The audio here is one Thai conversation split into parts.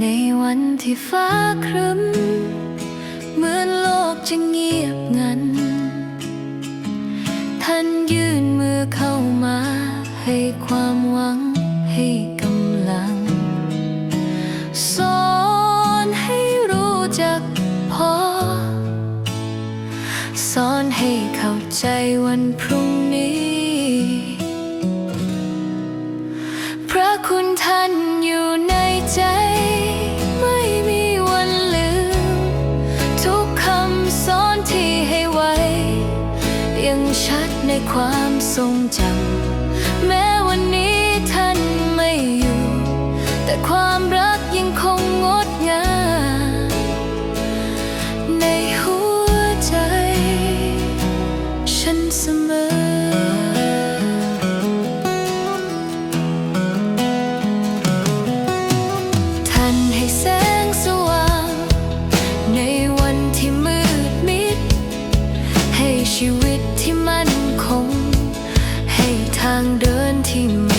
ในวันที่ฟ้าครึ้มเหมือนโลกจะเงียบงัน ท่านยื่นมือเข้ามา ให้ความหวังให้กำลัง สอนให้รู้จักพอ สอนให้เข้าใจวันพรุ่งนี้ ความทรงจำแม้วันนี้ท่านไม่อยู่ แต่ความรักยังคงงดงามในหัวใจ ฉันเสมอ ท่านให้แสงสว่าง ในวันที่มืดมิด ให้ชีวิตที่างเดินที่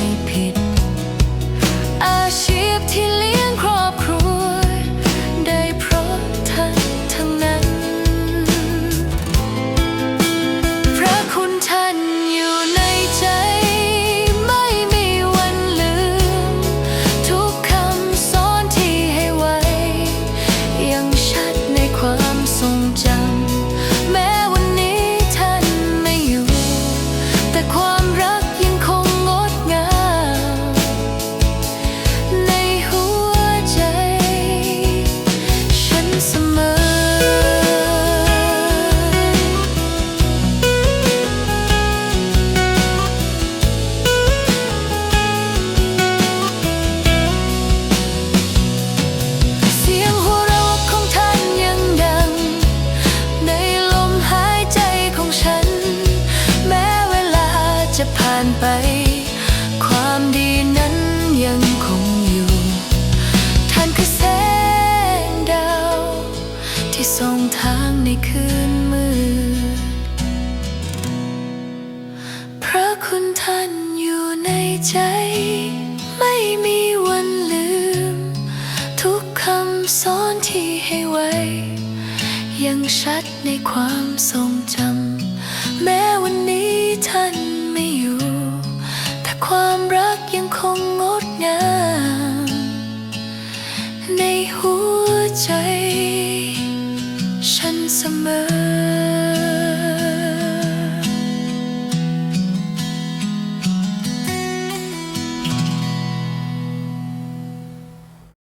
านไป ความดีนั้นยังคงอยู่ ท่านคือแสงดาว ที่ส่องทางในคืนมืดพระคุณท่านอยู่ในใจ ไม่มีวันลืม ทุกคำสอนที่ให้ไว้ ยังชัดในความทรงจำ งงดงามในหัวใจ ฉันเสมอ